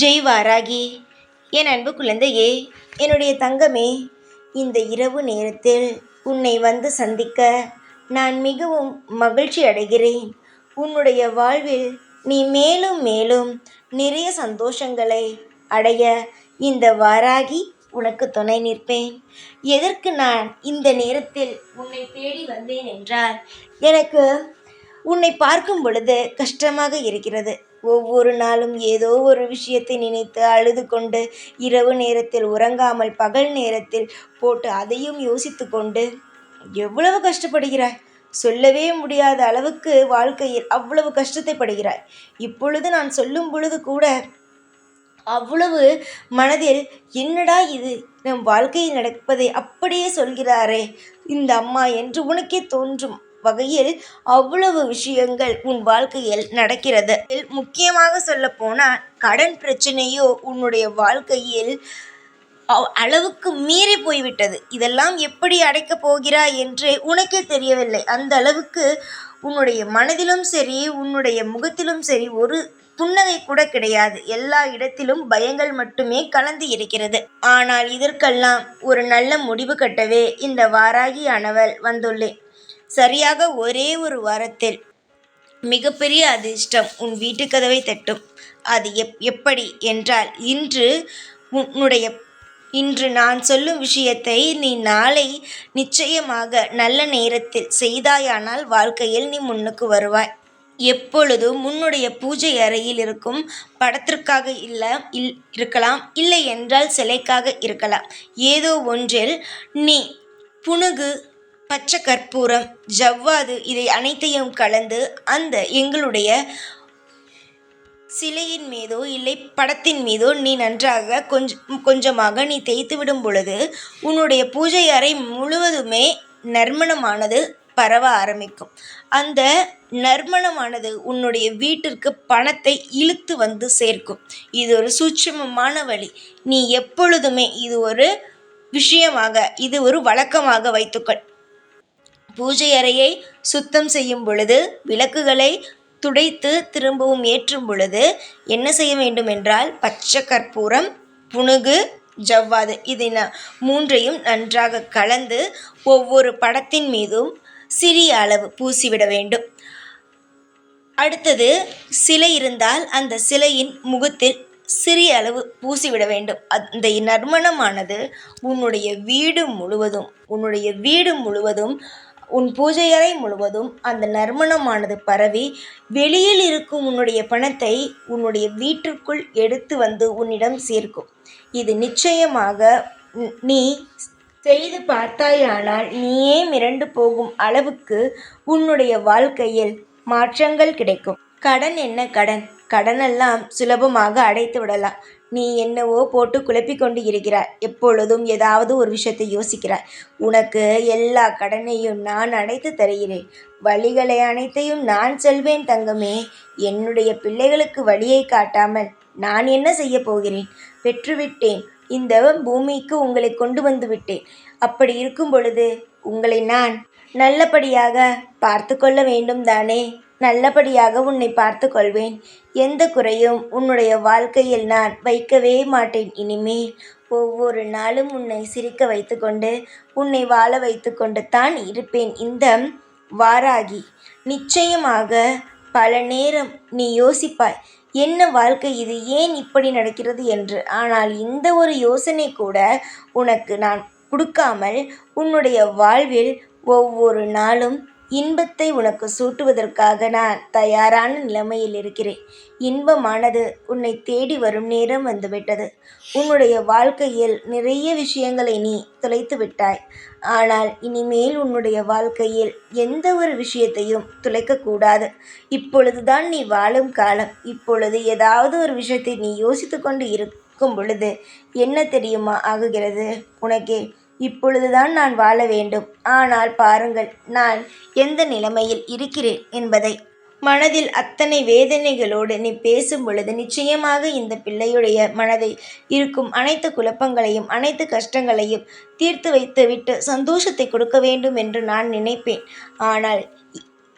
ஜெய் வாராகி என் அன்பு குழந்தையே என்னுடைய தங்கமே இந்த இரவு நேரத்தில் உன்னை வந்து சந்திக்க நான் மிகவும் மகிழ்ச்சி அடைகிறேன். உன்னுடைய வாழ்வில் நீ மேலும் மேலும் நிறைய சந்தோஷங்களை அடைய இந்த வாராகி உனக்கு துணை நிற்பேன். எதற்கு நான் இந்த நேரத்தில் உன்னை தேடி வந்தேன் என்றால் எனக்கு உன்னை பார்க்கும் பொழுது கஷ்டமாக இருக்கிறது. ஒவ்வொரு நாளும் ஏதோ ஒரு விஷயத்தை நினைத்து அழுது கொண்டு இரவு நேரத்தில் உறங்காமல் பகல் நேரத்தில் போட்டு அதையும் யோசித்து கொண்டு எவ்வளவு கஷ்டப்படுகிறாய்? சொல்லவே முடியாத அளவுக்கு வாழ்க்கையில் அவ்வளவு கஷ்டத்தை படுகிறாய். இப்பொழுது நான் சொல்லும் பொழுது கூட அவ்வளவு மனதில் என்னடா இது? நம் வாழ்க்கையில் நடப்பதை அப்படியே சொல்கிறாரே. இந்த அம்மா என்று உனக்கே தோன்றும். வகையில் அவ்வளவு விஷயங்கள் உன் வாழ்க்கையில் நடக்கிறது. முக்கியமாக சொல்ல போனால் கடன் பிரச்சனையோ உன்னுடைய வாழ்க்கையில் அளவுக்கு மீறி போய்விட்டது. இதெல்லாம் எப்படி அடைக்கப் போகிறாய் என்று உனக்கே தெரியவில்லை. அந்த அளவுக்கு உன்னுடைய மனதிலும் சரி உன்னுடைய முகத்திலும் சரி ஒரு புன்னகை கூட கிடையாது. எல்லா இடத்திலும் பயங்கள் மட்டுமே கலந்து இருக்கிறது. ஆனால் இதற்கெல்லாம் ஒரு நல்ல முடிவு கட்டவே இந்த வாராகி அனவல் வந்துள்ளேன். சரியாக ஒரே ஒரு வாரத்தில். மிகப்பெரிய அதிர்ஷ்டம் உன் வீட்டு கதவை தட்டும். அது எப் எப்படி என்றால் இன்று உன்னுடைய இன்று நான் சொல்லும் விஷயத்தை நீ நாளை நிச்சயமாக நல்ல நேரத்தில் செய்தாயானால் வாழ்க்கையில் நீ முன்னுக்கு வருவாய். எப்பொழுதும் உன்னுடைய பூஜை அறையில் இருக்கும் படத்திற்காக இல்லை இல் இருக்கலாம். இல்லை என்றால் சிலைக்காக இருக்கலாம். ஏதோ ஒன்றில் நீ புணுகு பச்சை கற்பூரம் ஜவ்வாது இதை அனைத்தையும் கலந்து அந்த எங்களுடைய சிலையின் மீதோ இல்லை படத்தின் மீதோ நீ நன்றாக கொஞ்சம் கொஞ்சமாக நீ தேய்த்து விடும் பொழுது உன்னுடைய பூஜை அறை முழுவதுமே நறுமணமானது பரவ ஆரம்பிக்கும். அந்த நறுமணமானது உன்னுடைய வீட்டிற்கு பணத்தை இழுத்து வந்து சேர்க்கும். இது ஒரு சூட்சமமான வழி. நீ எப்பொழுதுமே இது ஒரு விஷயமாக இது ஒரு வழக்கமாக வைத்துக்கொள். பூஜை அறையை சுத்தம் செய்யும் பொழுது விளக்குகளை துடைத்து திரும்பவும் ஏற்றும் பொழுது என்ன செய்ய வேண்டும் என்றால் பச்சை கற்பூரம் புனுகு ஜவ்வாது இதை மூன்றையும் நன்றாக கலந்து ஒவ்வொரு படத்தின் மீதும் சிறிய அளவு பூசிவிட வேண்டும். அடுத்தது சிலை இருந்தால் அந்த சிலையின் முகத்தில் சிறிய அளவு பூசிவிட வேண்டும். அந்த நறுமணமானது உன்னுடைய வீடு முழுவதும் உன்னுடைய வீடு முழுவதும் உன் பூஜை அறை முழுவதும் அந்த நறுமணமானது பரவி வெளியில் இருக்கும் உன்னுடைய பணத்தை உன்னுடைய வீட்டிற்குள் எடுத்து வந்து உன்னிடம் சேர்க்கும். இது நிச்சயமாக நீ செய்து பார்த்தாயானால் நீயே மிரண்டு போகும் அளவுக்கு உன்னுடைய வாழ்க்கையில் மாற்றங்கள் கிடைக்கும். கடன் என்ன கடன்? கடனெல்லாம் சுலபமாக அடைத்து விடலாம். நீ என்னவோ போட்டு குழப்பிக் கொண்டு இருக்கிறாய். எப்பொழுதும் ஏதாவது ஒரு விஷயத்தை யோசிக்கிறாய். உனக்கு எல்லா கடனையும் நான் அடைத்து தருகிறேன். வழிகளை அனைத்தையும் நான் செல்வேன் தங்கமே. என்னுடைய பிள்ளைகளுக்கு வழியை காட்டாமல் நான் என்ன செய்ய போகிறேன்? பெற்றுவிட்டேன். இந்த பூமிக்கு உங்களை கொண்டு வந்து விட்டேன். அப்படி இருக்கும் பொழுது உங்களை நான் நல்லபடியாக பார்த்து கொள்ள வேண்டும் தானே? நல்லபடியாக உன்னை பார்த்து கொள்வேன் எந்த குறையும் உன்னுடைய வாழ்க்கையில் நான் வைக்கவே மாட்டேன். இனிமேல் ஒவ்வொரு நாளும் உன்னை சிரிக்க வைத்துக்கொண்டு உன்னை வாழ வைத்துக்கொண்டு தான் இருப்பேன். இந்த வாராகி நிச்சயமாக பல நேரம் நீ யோசிப்பாய் என்ன வாழ்க்கை இது? ஏன் இப்படி நடக்கிறது? என்று. ஆனால் இந்த ஒரு யோசனை கூட உனக்கு நான் கொடுக்காமல் உன்னுடைய வாழ்வில் ஒவ்வொரு நாளும் இன்பத்தை உனக்கு சூட்டுவதற்காக நான் தயாரான நிலைமையில் இருக்கிறேன். இன்பமானது உன்னை தேடி வரும் நேரம் வந்துவிட்டது. உன்னுடைய வாழ்க்கையில் நிறைய விஷயங்களை நீ தொலைத்து விட்டாய். ஆனால் இனிமேல் உன்னுடைய வாழ்க்கையில் எந்த ஒரு விஷயத்தையும் துளைக்கக்கூடாது இப்பொழுதுதான் நீ வாழும் காலம். இப்பொழுது ஏதாவது ஒரு விஷயத்தை நீ யோசித்து கொண்டு இருக்கும் பொழுது என்ன தெரியுமா ஆகுகிறது? உனக்கே இப்பொழுதுதான் நான் வாழ வேண்டும். ஆனால் பாருங்கள் நான் எந்த நிலைமையில் இருக்கிறேன் என்பதை. மனதில் அத்தனை வேதனைகளோடு நீ பேசும் பொழுது நிச்சயமாக இந்த பிள்ளையுடைய மனதை இருக்கும் அனைத்து குழப்பங்களையும் அனைத்து கஷ்டங்களையும் தீர்த்து வைத்து விட்டு சந்தோஷத்தை கொடுக்க வேண்டும் என்று நான் நினைப்பேன். ஆனால்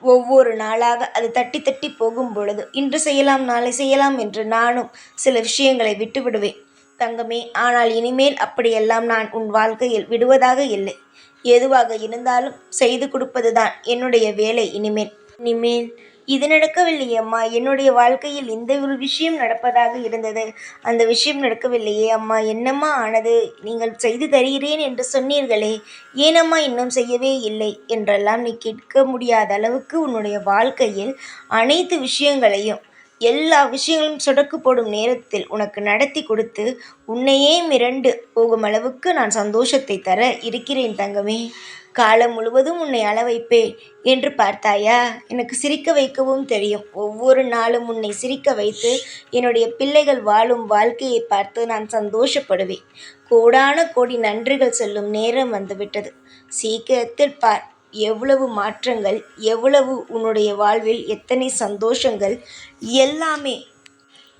ஒவ்வொரு நாளாக அது தட்டி தட்டி போகும் பொழுது இன்று செய்யலாம் நாளை செய்யலாம் என்று நானும் சில விஷயங்களை விட்டுவிடுவேன். தங்கமே ஆனால் இனிமேல் அப்படியெல்லாம் நான் உன் வாழ்க்கையில் விடுவதாக இல்லை. எதுவாக இருந்தாலும் செய்து கொடுப்பதுதான் என்னுடைய வேலை இனிமேல். இனிமேல். இது நடக்கவில்லையே அம்மா. என்னுடைய வாழ்க்கையில் இந்த ஒரு விஷயம் நடப்பதாக இருந்தது. அந்த விஷயம் நடக்கவில்லையே அம்மா. என்னம்மா ஆனது? நீங்கள் செய்து தருகிறேன் என்று சொன்னீர்களே. ஏனம்மா இன்னும் செய்யவே இல்லை? என்றெல்லாம் நீ கேட்க முடியாத அளவுக்கு உன்னுடைய வாழ்க்கையில் அனைத்து விஷயங்களையும் எல்லா விஷயங்களும் சொடக்கு போடும் நேரத்தில் உனக்கு நடத்தி கொடுத்து உன்னையே மிரண்டு போகும் அளவுக்கு நான் சந்தோஷத்தை தர இருக்கிறேன் தங்கமே. காலம் முழுவதும் உன்னை அள வைப்பேன் என்று பார்த்தாயா? எனக்கு சிரிக்க வைக்கவும் தெரியும். ஒவ்வொரு நாளும் உன்னை சிரிக்க வைத்து என்னுடைய பிள்ளைகள் வாழும் வாழ்க்கையை பார்த்து நான் சந்தோஷப்படுவேன். கோடான கோடி நன்றிகள் சொல்லும் நேரம் வந்துவிட்டது. சீக்கிரத்தில் பார். எவ்வளவு மாற்றங்கள் எவ்வளவு உன்னுடைய வாழ்வில் எத்தனை சந்தோஷங்கள் எல்லாமே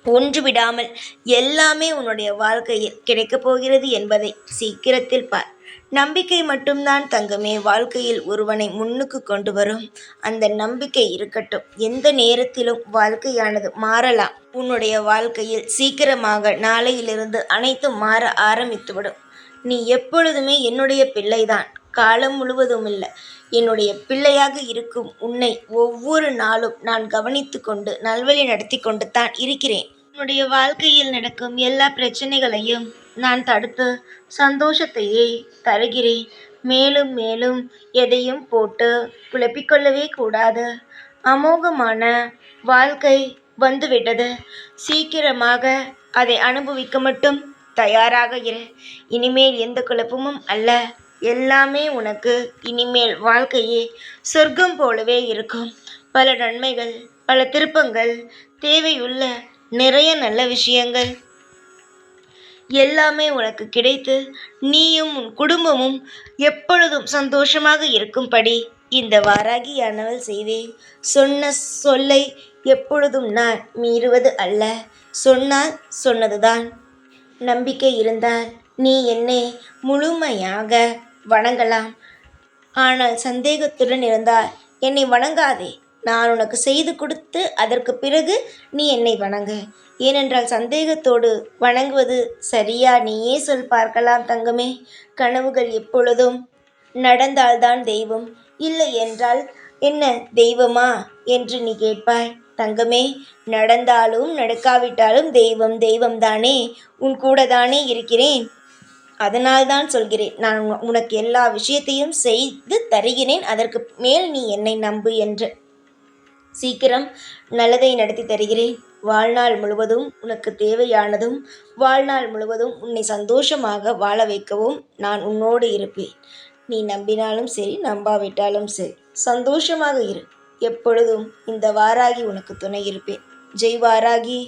ஒன்று விடாமல் எல்லாமே உன்னுடைய வாழ்க்கையில் கிடைக்கப் போகிறது என்பதை சீக்கிரத்தில் பார். நம்பிக்கை மட்டும்தான் தங்கமே. வாழ்க்கையில் ஒருவனை முன்னுக்கு கொண்டு வரும் அந்த நம்பிக்கை இருக்கட்டும். எந்த நேரத்திலும் வாழ்க்கையானது மாறலாம். உன்னுடைய வாழ்க்கையில் சீக்கிரமாக நாளையிலிருந்து அனைத்தும் மாற ஆரம்பித்துவிடும். நீ எப்பொழுதுமே என்னுடைய பிள்ளைதான். காலம் முழுவதும் இல்லை. என்னுடைய பிள்ளையாக இருக்கும் உன்னை ஒவ்வொரு நாளும் நான் கவனித்து கொண்டு நல்வழி நடத்தி கொண்டு தான் இருக்கிறேன். உன்னுடைய வாழ்க்கையில் நடக்கும் எல்லா பிரச்சனைகளையும் நான் தடுத்து சந்தோஷத்தையே தருகிறேன். மேலும் மேலும் எதையும் போட்டு குழப்பிக்கொள்ளவே கூடாது. அமோகமான வாழ்க்கை வந்துவிட்டது. சீக்கிரமாக அதை அனுபவிக்க மட்டும் தயாராக இரு. இனிமேல் எந்த குழப்பமும் அல்ல. எல்லாமே உனக்கு இனிமேல் வாழ்க்கையே சொர்க்கம் போலவே இருக்கும். பல நன்மைகள் பல திருப்பங்கள் தேவையுள்ள நிறைய நல்ல விஷயங்கள் எல்லாமே உனக்கு கிடைத்து நீயும் உன் குடும்பமும் எப்பொழுதும் சந்தோஷமாக இருக்கும்படி இந்த வாராகியானவள் செய்வேன். சொன்ன சொல்லை எப்பொழுதும் நான் மீறுவது அல்ல. சொன்னால் சொன்னதுதான். நம்பிக்கை இருந்தால் நீ என்னை முழுமையாக வணங்கலாம். ஆனால் சந்தேகத்துடன் இருந்தால் என்னை வணங்காதே. நான் உனக்கு செய்து கொடுத்து அதற்கு பிறகு நீ என்னை வணங்கு. ஏனென்றால் சந்தேகத்தோடு வணங்குவது சரியா நீயே சொல் பார்க்கலாம் தங்கமே. கனவுகள் எப்பொழுதும் நடந்தால்தான் தெய்வம். இல்லை என்றால் என்ன தெய்வமா என்று நீ கேட்பாய். தங்கமே நடந்தாலும் நடக்காவிட்டாலும் தெய்வம் தெய்வம் தானே உன் கூட தானே இருக்கிறேன். அதனால்தான் சொல்கிறேன் நான் உனக்கு எல்லா விஷயத்தையும் செய்து தருகிறேன் அதற்கு மேல் நீ என்னை நம்பு என்று. சீக்கிரம் நல்லதை நடத்தி தருகிறேன். வாழ்நாள் முழுவதும் உனக்கு தேவையானதும் வாழ்நாள் முழுவதும் உன்னை சந்தோஷமாக வாழ வைக்கவும் நான் உன்னோடு இருப்பேன். நீ நம்பினாலும் சரி நம்பாவிட்டாலும் சரி சந்தோஷமாக இரு. எப்பொழுதும் இந்த வாராகி உனக்கு துணை இருப்பேன். ஜெய் வாராகி.